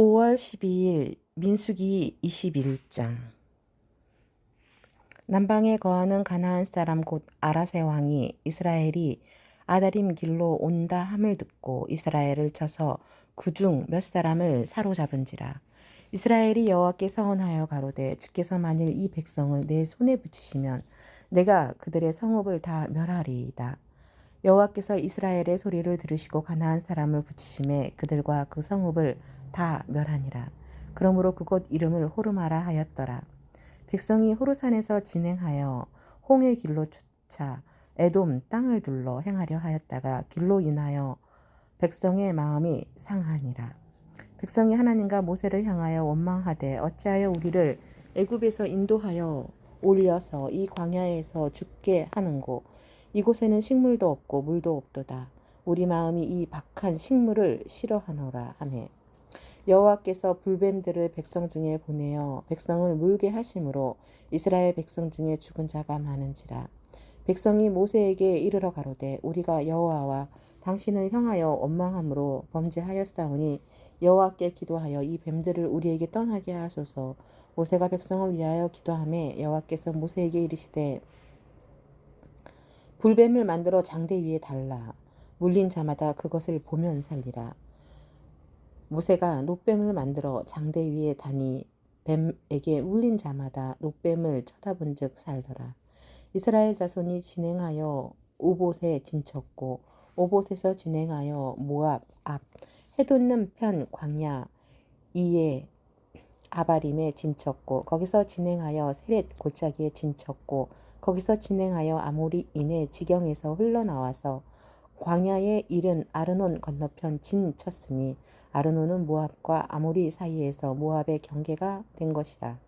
5월 12일 민수기 21장. 남방에 거하는 가나안 사람 곧 아라세 왕이 이스라엘이 아다림 길로 온다 함을 듣고 이스라엘을 쳐서 그중 몇 사람을 사로잡은지라. 이스라엘이 여호와께 서원하여 가로되 주께서 만일 이 백성을 내 손에 붙이시면 내가 그들의 성읍을 다 멸하리이다 여호와께서 이스라엘의 소리를 들으시고 가나안 사람을 붙이심에 그들과 그 성읍을 다 멸하니라. 그러므로 그곳 이름을 호르마라 하였더라. 백성이 호르산에서 진행하여 홍해 길로 쫓아 에돔 땅을 둘러 행하려 하였다가 길로 인하여 백성의 마음이 상하니라. 백성이 하나님과 모세를 향하여 원망하되 어찌하여 우리를 애굽에서 인도하여 올려서 이 광야에서 죽게 하는고 이곳에는 식물도 없고 물도 없도다. 우리 마음이 이 박한 식물을 싫어하노라. 하매 여호와께서 불뱀들을 백성 중에 보내어 백성을 물게 하심으로 이스라엘 백성 중에 죽은 자가 많은지라. 백성이 모세에게 이르러 가로되 우리가 여호와와 당신을 향하여 원망함으로 범죄하였사오니 여호와께 기도하여 이 뱀들을 우리에게 떠나게 하소서. 모세가 백성을 위하여 기도하매 여호와께서 모세에게 이르시되 불뱀을 만들어 장대 위에 달라 물린 자마다 그것을 보면 살리라 모세가 노뱀을 만들어 장대 위에 다니 뱀에게 물린 자마다 노뱀을 쳐다본 즉 살더라. 이스라엘 자손이 진행하여 오봇에 진쳤고 오봇에서 진행하여 모압 앞 해돋는 편 광야 이에 아바림에 진쳤고 거기서 진행하여 세렛 골짜기에 진쳤고 거기서 진행하여 아모리 인의 지경에서 흘러나와서 광야에 이른 아르논 건너편 진 쳤으니 아르논은 모압과 아모리 사이에서 모압의 경계가 된 것이라.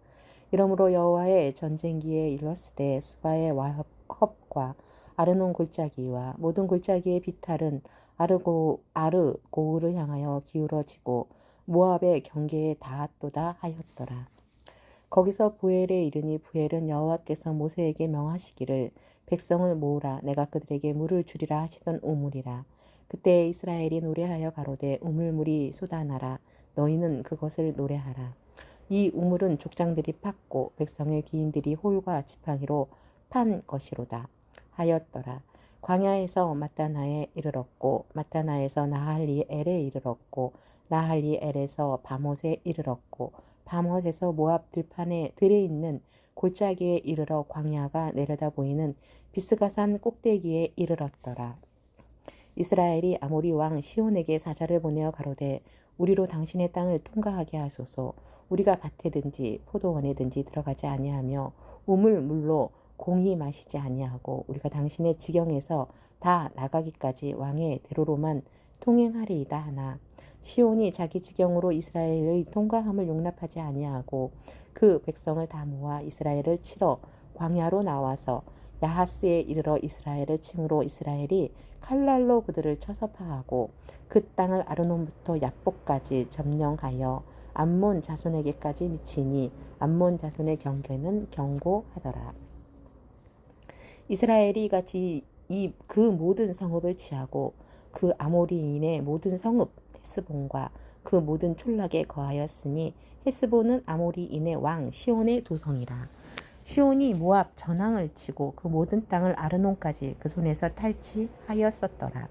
이러므로 여호와의 전쟁기에 일렀으되 수바의 와합과 아르논 골짜기와 모든 골짜기의 비탈은 아르고 아르고우를 향하여 기울어지고 모압의 경계에 닿았도다 하였더라. 거기서 부엘에 이르니 부엘은 여호와께서 모세에게 명하시기를 백성을 모으라 내가 그들에게 물을 주리라 하시던 우물이라. 그때 이스라엘이 노래하여 가로되 우물물이 쏟아나라 너희는 그것을 노래하라. 이 우물은 족장들이 팠고 백성의 귀인들이 홀과 지팡이로 판 것이로다 하였더라. 광야에서 마따나에 이르렀고 마따나에서 나할리 엘에 이르렀고 나할리 엘에서 바못에 이르렀고 바못에서 모압 들판에 들에 있는 골짜기에 이르러 광야가 내려다 보이는 비스가산 꼭대기에 이르렀더라. 이스라엘이 아모리 왕 시온에게 사자를 보내어 가로되 우리로 당신의 땅을 통과하게 하소서 우리가 밭에든지 포도원에든지 들어가지 아니하며 우물 물로 공히 마시지 아니하고 우리가 당신의 지경에서 다 나가기까지 왕의 대로로만 통행하리이다 하나 시온이 자기 지경으로 이스라엘의 통과함을 용납하지 아니하고 그 백성을 다 모아 이스라엘을 치러 광야로 나와서 야하스에 이르러 이스라엘을 칭으로 이스라엘이 칼날로 그들을 쳐서 파하고 그 땅을 아르논부터 야복까지 점령하여 암몬 자손에게까지 미치니 암몬 자손의 경계는 경고하더라. 이스라엘이 같이 이 그 모든 성읍을 취하고 그 아모리인의 모든 성읍 헤스본과 그 모든 촌락에 거하였으니 헤스본은 아모리인의 왕 시온의 도성이라. 시온이 모압 전황을 치고 그 모든 땅을 아르논까지 그 손에서 탈취하였었더라.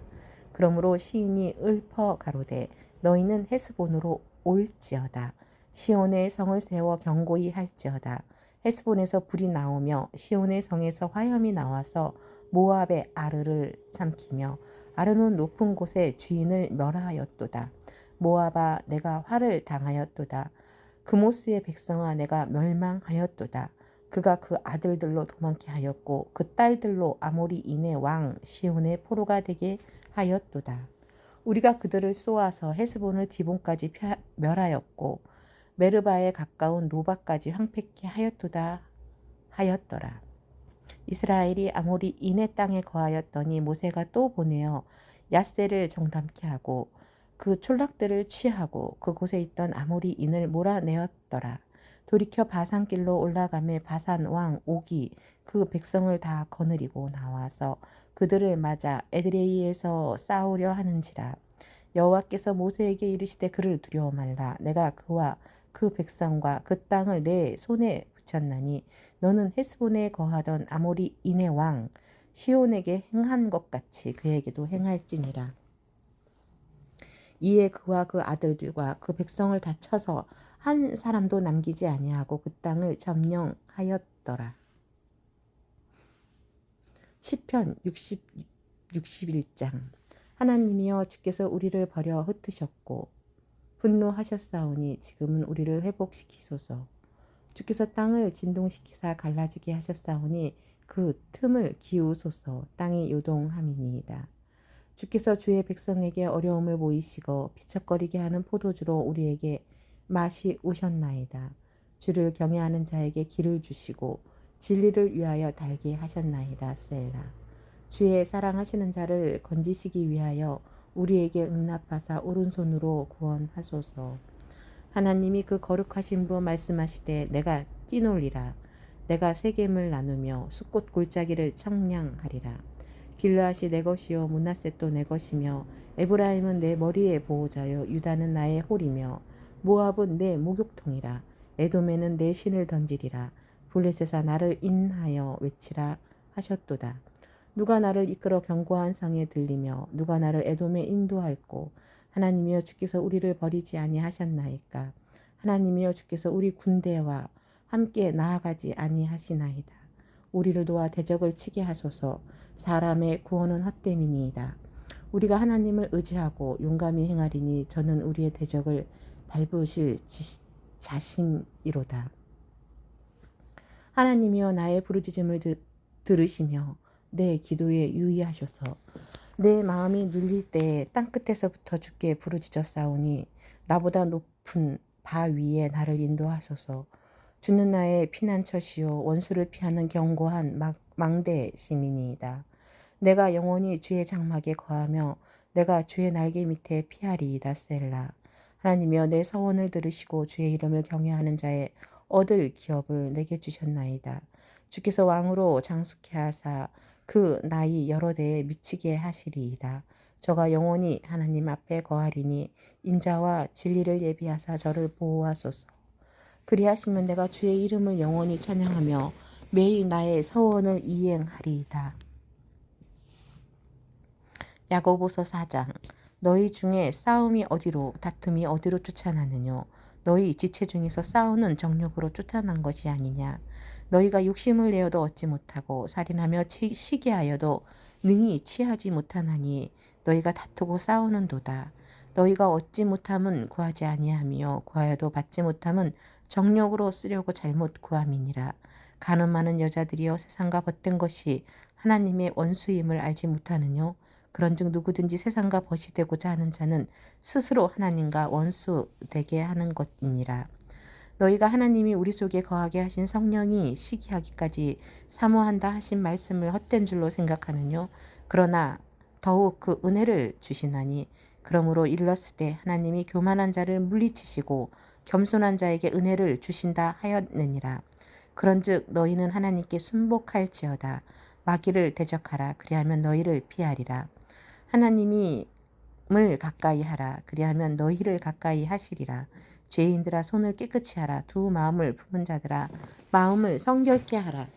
그러므로 시인이 읊어 가로되 너희는 헤스본으로 올지어다. 시온의 성을 세워 경고히 할지어다. 헤스본에서 불이 나오며 시온의 성에서 화염이 나와서 모압의 아르를 삼키며 아르논 높은 곳에 주인을 멸하였도다. 모압아 내가 화를 당하였도다. 그모스의 백성아 내가 멸망하였도다. 그가 그 아들들로 도망케 하였고 그 딸들로 아모리 인의 왕 시온의 포로가 되게 하였도다. 우리가 그들을 쏘아서 헤스본을 디본까지 멸하였고 메르바에 가까운 노바까지 황폐케 하였도다 하였더라. 이스라엘이 아모리 인의 땅에 거하였더니 모세가 또 보내어 야세를 정담케 하고 그 촌락들을 취하고 그곳에 있던 아모리 인을 몰아내었더라. 돌이켜 바산길로 올라가매 바산 왕 옥이 그 백성을 다 거느리고 나와서 그들을 맞아 에드레이에서 싸우려 하는지라 여호와께서 모세에게 이르시되 그를 두려워 말라 내가 그와 그 백성과 그 땅을 내 손에 붙였나니 너는 헤스본에 거하던 아모리 인의 왕 시온에게 행한 것 같이 그에게도 행할지니라 이에 그와 그 아들들과 그 백성을 다 쳐서 한 사람도 남기지 아니하고 그 땅을 점령하였더라. 시편 60 61장 하나님이여 주께서 우리를 버려 흩으셨고 분노하셨사오니 지금은 우리를 회복시키소서. 주께서 땅을 진동시키사 갈라지게 하셨사오니 그 틈을 기우소서 땅이 요동함이니이다. 주께서 주의 백성에게 어려움을 보이시고 비척거리게 하는 포도주로 우리에게 맛이 오셨나이다. 주를 경외하는 자에게 길을 주시고 진리를 위하여 달게 하셨나이다. 셀라. 주의 사랑하시는 자를 건지시기 위하여 우리에게 응답하사 오른손으로 구원하소서. 하나님이 그 거룩하심으로 말씀하시되 내가 뛰놀리라. 내가 세겜을 나누며 숫꽃 골짜기를 청량하리라. 길르앗이 내 것이요 문하셋도 내 것이며 에브라임은 내 머리의 보호자요 유다는 나의 홀이며 모압은 내 목욕통이라 에돔에는 내 신을 던지리라 블레셋아 나를 인하여 외치라 하셨도다 누가 나를 이끌어 견고한 상에 들리며 누가 나를 에돔에 인도할꼬 하나님이여 주께서 우리를 버리지 아니하셨나이까 하나님이여 주께서 우리 군대와 함께 나아가지 아니하시나이다 우리를 도와 대적을 치게 하소서 사람의 구원은 헛됨이니이다. 우리가 하나님을 의지하고 용감히 행하리니 저는 우리의 대적을 밟으실 자심이로다. 하나님이여 나의 부르짖음을 들으시며 내 기도에 유의하셔서 내 마음이 눌릴 때 땅끝에서부터 주께 부르짖었사오니 나보다 높은 바 위에 나를 인도하소서 주는 나의 피난처시요 원수를 피하는 견고한 망대 시민이다 내가 영원히 주의 장막에 거하며 내가 주의 날개 밑에 피하리이다 셀라. 하나님이여 내 서원을 들으시고 주의 이름을 경외하는 자의 얻을 기업을 내게 주셨나이다. 주께서 왕으로 장숙해 하사 그 나이 여러 대에 미치게 하시리이다. 저가 영원히 하나님 앞에 거하리니 인자와 진리를 예비하사 저를 보호하소서. 그리하시면 내가 주의 이름을 영원히 찬양하며 매일 나의 서원을 이행하리이다. 야고보서 4장 너희 중에 싸움이 어디로 다툼이 어디로 쫓아나느뇨 너희 지체 중에서 싸우는 정욕으로 쫓아난 것이 아니냐 너희가 욕심을 내어도 얻지 못하고 살인하며 치, 시기하여도 능히 취하지 못하나니 너희가 다투고 싸우는 도다. 너희가 얻지 못함은 구하지 아니하며 구하여도 받지 못함은 정욕으로 쓰려고 잘못 구함이니라. 가늠 많은 여자들이여 세상과 벗된 것이 하나님의 원수임을 알지 못하느뇨? 그런즉 누구든지 세상과 벗이 되고자 하는 자는 스스로 하나님과 원수 되게 하는 것이니라. 너희가 하나님이 우리 속에 거하게 하신 성령이 시기하기까지 사모한다 하신 말씀을 헛된 줄로 생각하느뇨. 그러나 더욱 그 은혜를 주시나니 그러므로 일렀으되 하나님이 교만한 자를 물리치시고 겸손한 자에게 은혜를 주신다 하였느니라. 그런즉 너희는 하나님께 순복할지어다. 마귀를 대적하라. 그리하면 너희를 피하리라. 하나님이 을 가까이 하라. 그리하면 너희를 가까이 하시리라. 죄인들아 손을 깨끗이 하라. 두 마음을 품은 자들아 마음을 성결케 하라.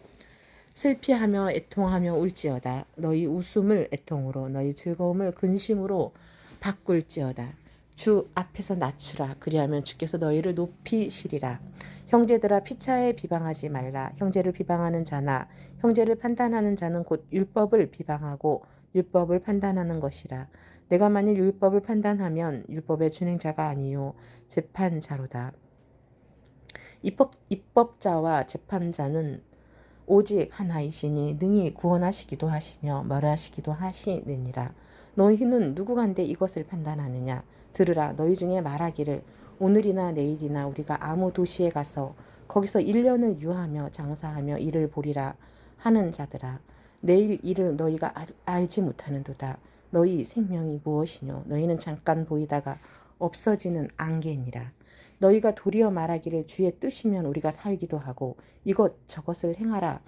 슬피하며 애통하며 울지어다. 너희 웃음을 애통으로 너희 즐거움을 근심으로 바꿀지어다. 주 앞에서 낮추라. 그리하면 주께서 너희를 높이시리라. 형제들아 피차에 비방하지 말라. 형제를 비방하는 자나 형제를 판단하는 자는 곧 율법을 비방하고 율법을 판단하는 것이라. 내가 만일 율법을 판단하면 율법의 준행자가 아니요 재판자로다. 입법, 입법자와 재판자는 오직 하나이시니 능히 구원하시기도 하시며 멸하시기도 하시느니라. 너희는 누구간데 이것을 판단하느냐? 들으라 너희 중에 말하기를 오늘이나 내일이나 우리가 아무 도시에 가서 거기서 1년을 유하며 장사하며 일을 보리라 하는 자들아 내일 일을 너희가 알지 못하는도다. 너희 생명이 무엇이뇨? 너희는 잠깐 보이다가 없어지는 안개니라. 너희가 도리어 말하기를 주의 뜻이면 우리가 살기도 하고 이것 저것을 행하라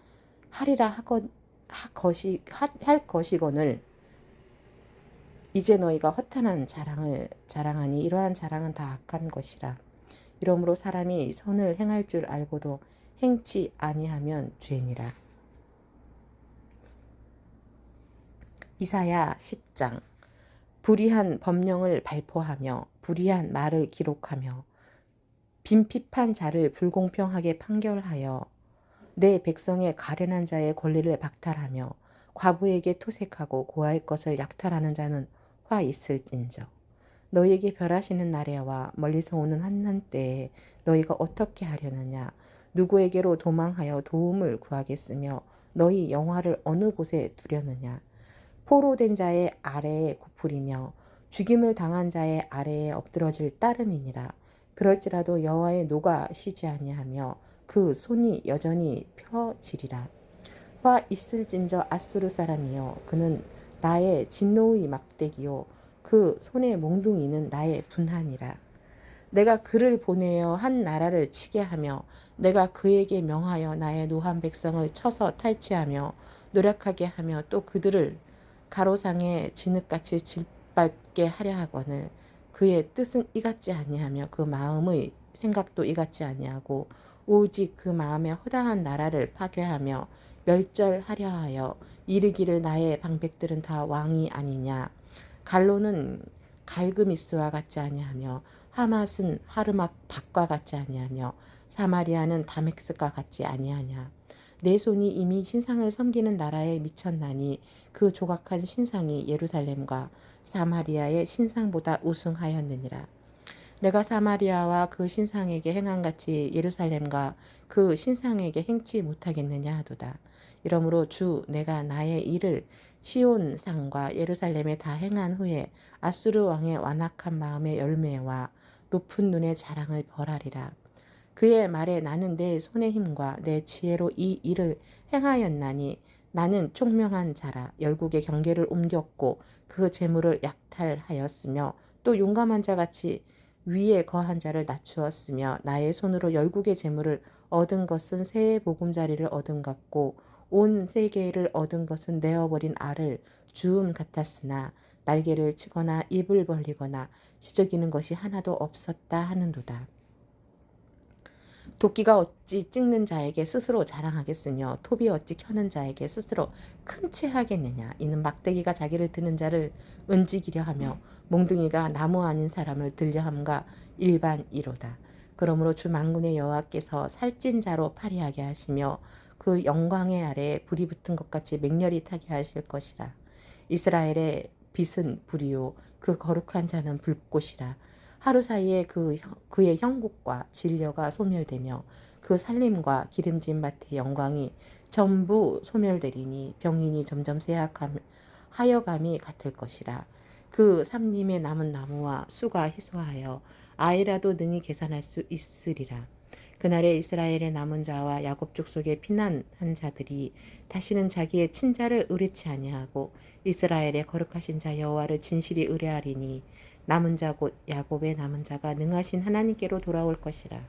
하리라 하건 하 것이 하, 할 것이거늘 이제 너희가 허탄한 자랑을 자랑하니 이러한 자랑은 다 악한 것이라. 이러므로 사람이 선을 행할 줄 알고도 행치 아니하면 죄니라. 이사야 10장. 불의한 법령을 발포하며 불의한 말을 기록하며 빈핍한 자를 불공평하게 판결하여 내 백성의 가련한 자의 권리를 박탈하며 과부에게 토색하고 고아의 것을 약탈하는 자는 화 있을진저. 너희에게 별하시는 날에와 멀리서 오는 환난 때에 너희가 어떻게 하려느냐? 누구에게로 도망하여 도움을 구하겠으며 너희 영화를 어느 곳에 두려느냐 포로된 자의 아래에 굽으리며 죽임을 당한 자의 아래에 엎드러질 따름이니라. 그럴지라도 여호와의 노가 쉬지 아니하며 그 손이 여전히 펴지리라. 화 있을진저 아수르 사람이여 그는 나의 진노의 막대기요. 그 손의 몽둥이는 나의 분한이라. 내가 그를 보내어 한 나라를 치게 하며 내가 그에게 명하여 나의 노한 백성을 쳐서 탈취하며 노력하게 하며 또 그들을 가로상에 진흙같이 짓밟게 하려 하거늘 그의 뜻은 이같지 아니하며 그 마음의 생각도 이같지 아니하고 오직 그 마음에 허다한 나라를 파괴하며 멸절하려 하여 이르기를 나의 방백들은 다 왕이 아니냐. 갈로는 갈그미스와 같지 아니하며 하맛은 하르막 닭과 같지 아니하며 사마리아는 다멕스과 같지 아니하냐 내 손이 이미 신상을 섬기는 나라에 미쳤나니 그 조각한 신상이 예루살렘과 사마리아의 신상보다 우승하였느니라. 내가 사마리아와 그 신상에게 행한 같이 예루살렘과 그 신상에게 행치 못하겠느냐 하도다. 이러므로 주 내가 나의 일을 시온 상과 예루살렘에 다 행한 후에 아수르 왕의 완악한 마음의 열매와 높은 눈의 자랑을 벌하리라. 그의 말에 나는 내 손의 힘과 내 지혜로 이 일을 행하였나니 나는 총명한 자라 열국의 경계를 옮겼고 그 재물을 약탈하였으며 또 용감한 자 같이 위에 거한 자를 낮추었으며 나의 손으로 열국의 재물을 얻은 것은 새의 보금자리를 얻은 같고 온 세계를 얻은 것은 내어버린 알을 주음 같았으나 날개를 치거나 입을 벌리거나 지저귀는 것이 하나도 없었다 하는도다. 도끼가 어찌 찍는 자에게 스스로 자랑하겠으며 톱이 어찌 켜는 자에게 스스로 큰채 하겠느냐? 이는 막대기가 자기를 드는 자를 은지기려 하며 몽둥이가 나무 아닌 사람을 들려 함과 일반이로다. 그러므로 주 만군의 여호와께서 살찐 자로 파리하게 하시며 그 영광의 아래에 불이 붙은 것 같이 맹렬히 타게 하실 것이라. 이스라엘의 빛은 불이요. 그 거룩한 자는 불꽃이라 하루 사이에 그 그의 형국과 진려가 소멸되며 그 살림과 기름진 밭의 영광이 전부 소멸되리니 병인이 점점 쇠약함 하여감이 같을 것이라. 그 삼림에 남은 나무와 수가 희소하여 아이라도 능히 계산할 수 있으리라. 그날에 이스라엘의 남은 자와 야곱 족속의 피난한 자들이 다시는 자기의 친자를 의뢰치 아니하고 이스라엘의 거룩하신 자 여호와를 진실이 의뢰하리니 남은 자 곧 야곱의 남은 자가 능하신 하나님께로 돌아올 것이라.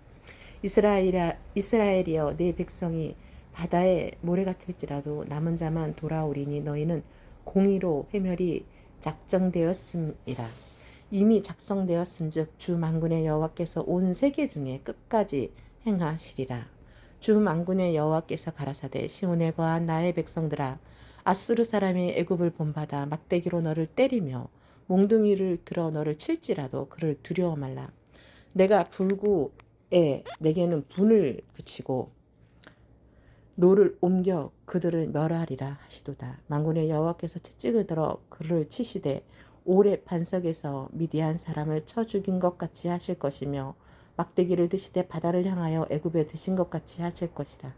이스라엘이야 이스라엘이여 내 백성이 바다의 모래 같을지라도 남은 자만 돌아오리니 너희는 공의로 회멸이 작정되었음이라. 이미 작성되었은즉 주 만군의 여호와께서 온 세계 중에 끝까지 행하시리라. 주 만군의 여호와께서 가라사대 시온에 거한 나의 백성들아 아수르 사람이 애굽을 본받아 막대기로 너를 때리며 몽둥이를 들어 너를 칠지라도 그를 두려워 말라. 내가 불구에 내게는 분을 붙이고 노를 옮겨 그들을 멸하리라 하시도다. 망군의 여호와께서 채찍을 들어 그를 치시되 오래 반석에서 미디안 사람을 쳐 죽인 것 같이 하실 것이며 막대기를 드시되 바다를 향하여 애굽에 드신 것 같이 하실 것이라.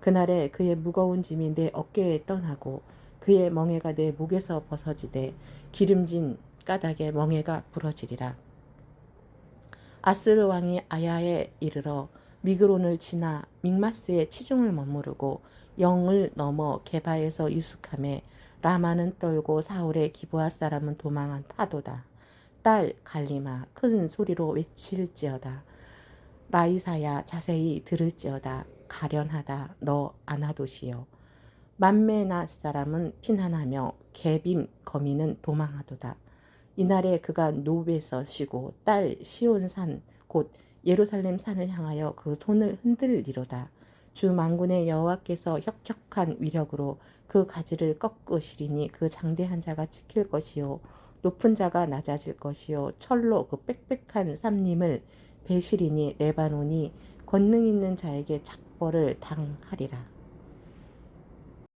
그날에 그의 무거운 짐이 내 어깨에 떠나고 그의 멍에가 내 목에서 벗어지되 기름진 까닭에 멍에가 부러지리라. 아스르 왕이 아야에 이르러 미그론을 지나 믹마스의 치중을 머무르고 영을 넘어 개바에서 유숙함에 라마는 떨고 사울의 기부하 사람은 도망한 타도다. 딸 갈리마 큰 소리로 외칠지어다. 라이사야 자세히 들을지어다. 가련하다 너 아나도시여. 만메나 사람은 피난하며 개빔 거미는 도망하도다. 이날에 그가 노베서 쉬고 딸 시온산 곧 예루살렘 산을 향하여 그 손을 흔들리로다. 주 만군의 여호와께서 혁혁한 위력으로 그 가지를 꺾으시리니 그 장대한 자가 지킬 것이요 높은 자가 낮아질 것이요 철로 그 빽빽한 삼림을 베시리니 레바논이 권능 있는 자에게 작벌을 당하리라.